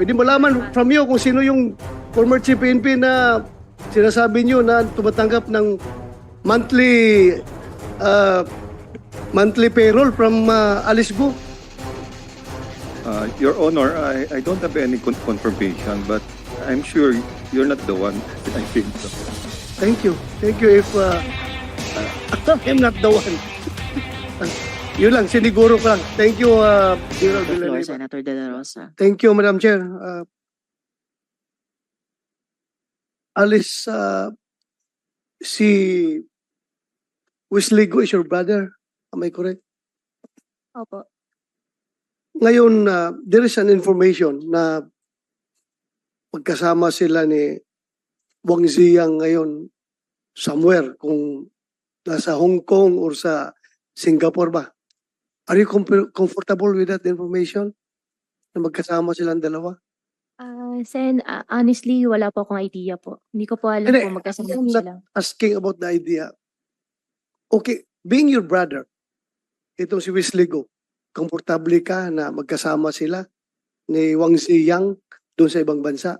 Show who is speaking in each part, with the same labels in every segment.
Speaker 1: Pwede malaman from you kung sino yung former chief PNP na sinasabi niyo na tumatanggap ng monthly uh, monthly payroll from uh, Alice Go.
Speaker 2: Uh, Your Honor, I, I don't have any con- confirmation, but I'm sure you're not the one. I think so.
Speaker 1: Thank you. Thank you if uh, uh, I'm not the one. Yun lang, siniguro ko lang. Thank you, uh, General
Speaker 3: The floor,
Speaker 1: Villanueva.
Speaker 3: Senator De La Rosa.
Speaker 1: Thank you, Madam Chair. Uh, Alice, uh, si Wesley Go is your brother. Am I correct?
Speaker 4: Opo.
Speaker 1: Ngayon, uh, there is an information na magkasama sila ni Wang Ziyang ngayon somewhere, kung nasa Hong Kong or sa Singapore ba. Are you comfor- comfortable with that information? Na magkasama silang dalawa?
Speaker 4: Ah, Sen, ah, honestly, wala po akong idea po. Hindi ko po alam
Speaker 1: Hindi,
Speaker 4: kung magkasama
Speaker 1: I'm
Speaker 4: po
Speaker 1: not-
Speaker 4: sila.
Speaker 1: asking about the idea. Okay, being your brother, itong si Wesley Go, komportable ka na magkasama sila ni Wang Ziyang doon sa ibang bansa?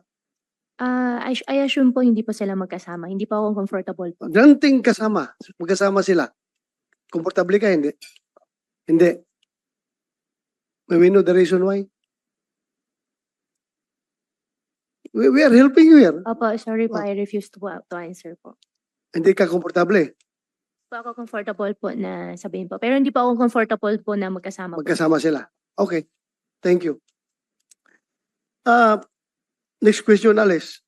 Speaker 4: Ah, I, I assume po hindi po sila magkasama. Hindi pa ako comfortable po.
Speaker 1: Granting kasama, magkasama sila. Komportable ka, hindi? Hindi. May we know the reason why? We, we are helping you here.
Speaker 4: Opo, sorry po,
Speaker 1: Oh.
Speaker 4: I refuse to, to answer po.
Speaker 1: Hindi ka komportable.
Speaker 4: Po ako comfortable po na sabihin po. Pero hindi pa ako comfortable po na magkasama po.
Speaker 1: Magkasama sila. Okay. Thank you. Uh, next question, Alice.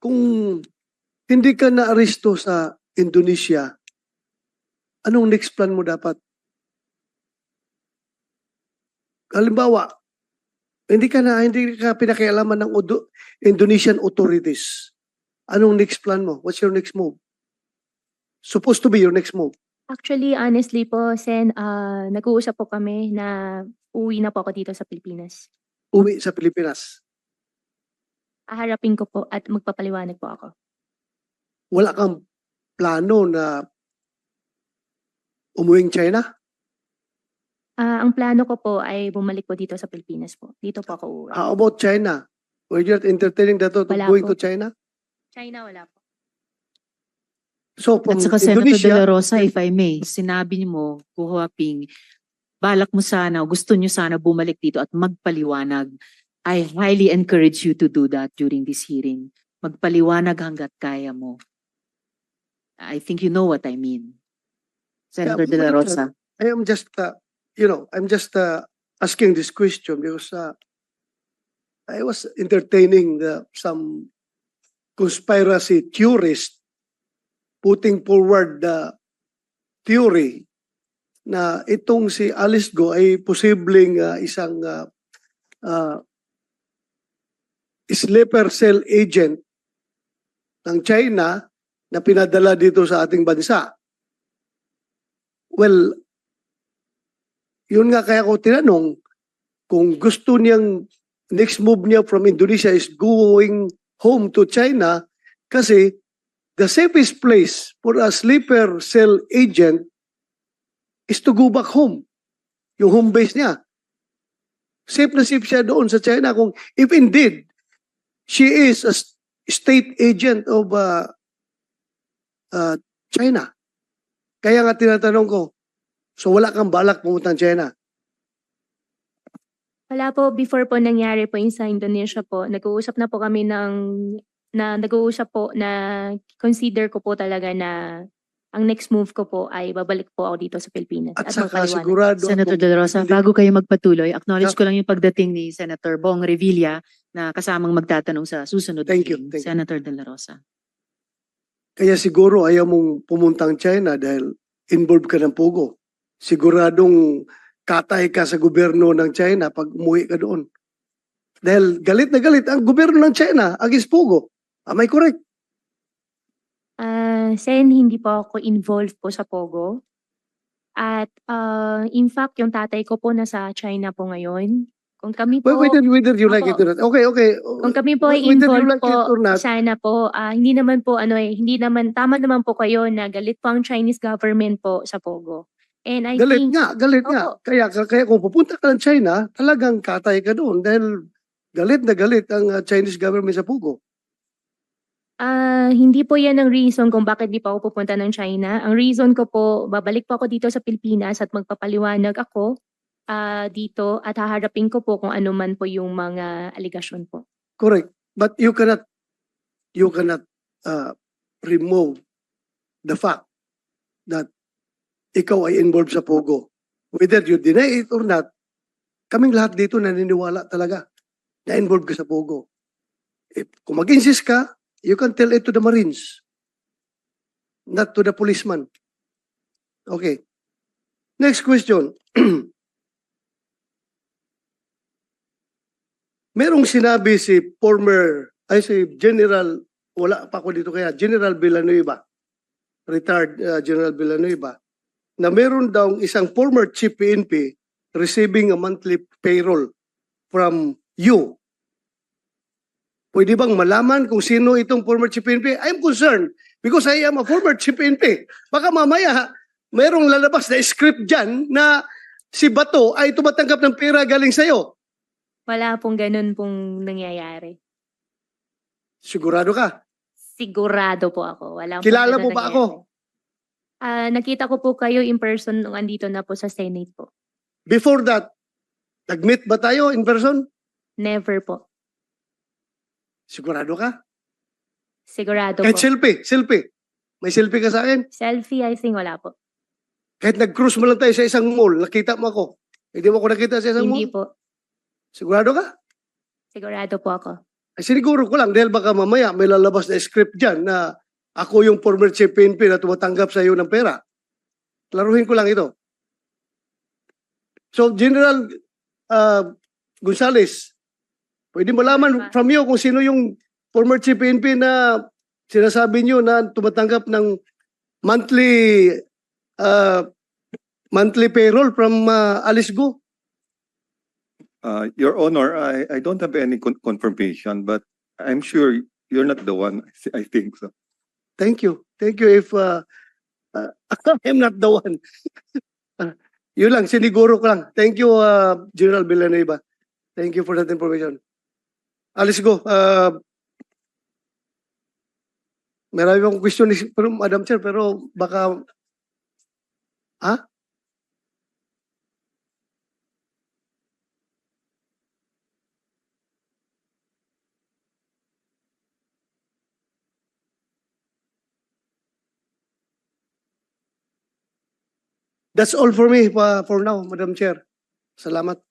Speaker 1: Kung hindi ka na-aristo sa Indonesia, anong next plan mo dapat? Halimbawa, hindi ka na hindi ka pinakialaman ng Udo- Indonesian authorities. Anong next plan mo? What's your next move? Supposed to be your next move.
Speaker 4: Actually, honestly po, Sen, ah, nag-uusap po kami na uwi na po ako dito sa Pilipinas.
Speaker 1: Uwi sa Pilipinas.
Speaker 4: Aharapin ko po at magpapaliwanag po ako.
Speaker 1: wala kang plano na umuwing China?
Speaker 4: Ah, ang plano ko po ay bumalik po dito sa Pilipinas po. Dito po ako uuwi.
Speaker 1: How about China? Were you entertaining thought of
Speaker 4: Wala
Speaker 1: going
Speaker 4: po.
Speaker 1: to China?
Speaker 4: China, wala po.
Speaker 1: So from
Speaker 3: At saka Senator De La
Speaker 1: Indonesia,
Speaker 3: Rosa, if I may, sinabi niyo mo, Kuya Ping, balak mo sana, o gusto niyo sana bumalik dito at magpaliwanag. I highly encourage you to do that during this hearing. Magpaliwanag hanggat kaya mo. I think you know what I mean. Senator De La
Speaker 1: uh,
Speaker 3: Rosa.
Speaker 1: I am just, uh, you know, I'm just uh, asking this question because uh, I was entertaining the, some conspiracy theorist putting forward the theory na itong si Alice Go ay posibleng uh, isang uh, uh, sleeper cell agent ng China na pinadala dito sa ating bansa. Well, yun nga kaya ko tinanong kung gusto niyang next move niya from Indonesia is going home to China kasi the safest place for a sleeper cell agent is to go back home. Yung home base niya. Safe na safe siya doon sa China kung if indeed she is a state agent of uh, uh, China. Kaya nga tinatanong ko, so wala kang balak pumunta ng China?
Speaker 4: Wala po, before po nangyari po yung sa Indonesia po, nag-uusap na po kami ng, na nag-uusap po na consider ko po talaga na ang next move ko po ay babalik po ako dito sa Pilipinas.
Speaker 1: At saka
Speaker 4: magpaliwanag.
Speaker 1: sigurado
Speaker 3: Senator De La Rosa, bago kayo magpatuloy, acknowledge
Speaker 1: Yeah.
Speaker 3: ko lang yung pagdating ni Senator Bong Revilla na kasamang magtatanong sa susunod.
Speaker 1: Thank you, thank.
Speaker 3: Senator De La Rosa.
Speaker 1: Kaya siguro ayaw mong pumuntang China dahil involved ka ng pugo. Siguradong katay ka sa gobyerno ng China pag umuwi ka doon. Dahil galit na galit ang gobyerno ng China against pugo. Am I correct?
Speaker 4: Ah, Sen, hindi po ako involved po sa Pogo. At ah, in fact, yung tatay ko po nasa China po ngayon. Kung kami po,
Speaker 1: Whether, whether you like it
Speaker 4: Opo.
Speaker 1: or not. Okay, okay.
Speaker 4: kung kami po ay involved
Speaker 1: like it
Speaker 4: po, sana po, ah, hindi naman po ano eh, hindi naman, tama naman po kayo na galit po ang Chinese government po sa Pogo. And I
Speaker 1: Galit
Speaker 4: think,
Speaker 1: nga, galit nga.
Speaker 4: Opo.
Speaker 1: Kaya, kaya kung pupunta ka ng China, talagang katay ka doon dahil galit na galit ang uh, Chinese government sa Pugo.
Speaker 4: Ah, hindi po 'yan ang reason kung bakit di pa ako pupunta ng China. Ang reason ko po, babalik po ako dito sa Pilipinas at magpapaliwanag ako ah, dito at haharapin ko po kung ano man po yung mga aligasyon po.
Speaker 1: Correct. But you cannot you cannot uh, remove the fact that ikaw ay involved sa Pogo. Whether you deny it or not, kaming lahat dito naniniwala talaga na involved ka sa Pogo. If, kung mag-insist ka, you can tell it to the Marines, not to the policeman. Okay. Next question. Merong sinabi si former, ay si General, wala pa ako dito kaya, General Villanueva, retired uh, General Villanueva, na meron daw isang former chief PNP receiving a monthly payroll from you. Pwede bang malaman kung sino itong former chief PNP? I'm concerned because I am a former chief PNP. Baka mamaya, merong lalabas na script dyan na si Bato ay tumatanggap ng pera galing sa'yo.
Speaker 4: Wala pong ganun pong nangyayari.
Speaker 1: Sigurado ka?
Speaker 4: Sigurado po ako. Wala
Speaker 1: Kilala mo ba ako?
Speaker 4: Ah, nakita ko po kayo in person nung andito na po sa Senate po.
Speaker 1: Before that, nag-meet ba tayo in person?
Speaker 4: Never po.
Speaker 1: Sigurado ka?
Speaker 4: Sigurado
Speaker 1: Kahit
Speaker 4: po.
Speaker 1: selfie, selfie. May selfie ka sa akin?
Speaker 4: Selfie, I think wala po.
Speaker 1: Kahit nag-cruise mo lang tayo sa isang mall, nakita mo ako. Hindi mo ako nakita sa isang
Speaker 4: Hindi
Speaker 1: mall?
Speaker 4: po.
Speaker 1: Sigurado ka?
Speaker 4: Sigurado po ako.
Speaker 1: Ay, siniguro ko lang dahil baka mamaya may lalabas na script dyan na ako yung former chief PNP na tumatanggap sa iyo ng pera. Klaruhin ko lang ito. So, General uh, Gonzales, pwede malaman from you kung sino yung former chief PNP na sinasabi niyo na tumatanggap ng monthly uh, monthly payroll from uh, Alice Go.
Speaker 2: Uh, Your Honor, I, I don't have any con- confirmation, but I'm sure you're not the one. I think so.
Speaker 1: Thank you. Thank you if uh, uh, I'm not the one. Yun lang, siniguro ko lang. Thank you, uh, General Villanueva. Thank you for that information. Alis go. Uh, marami akong question, Madam Chair, pero baka... Ha? That's all for me for now, Madam Chair. Salamat.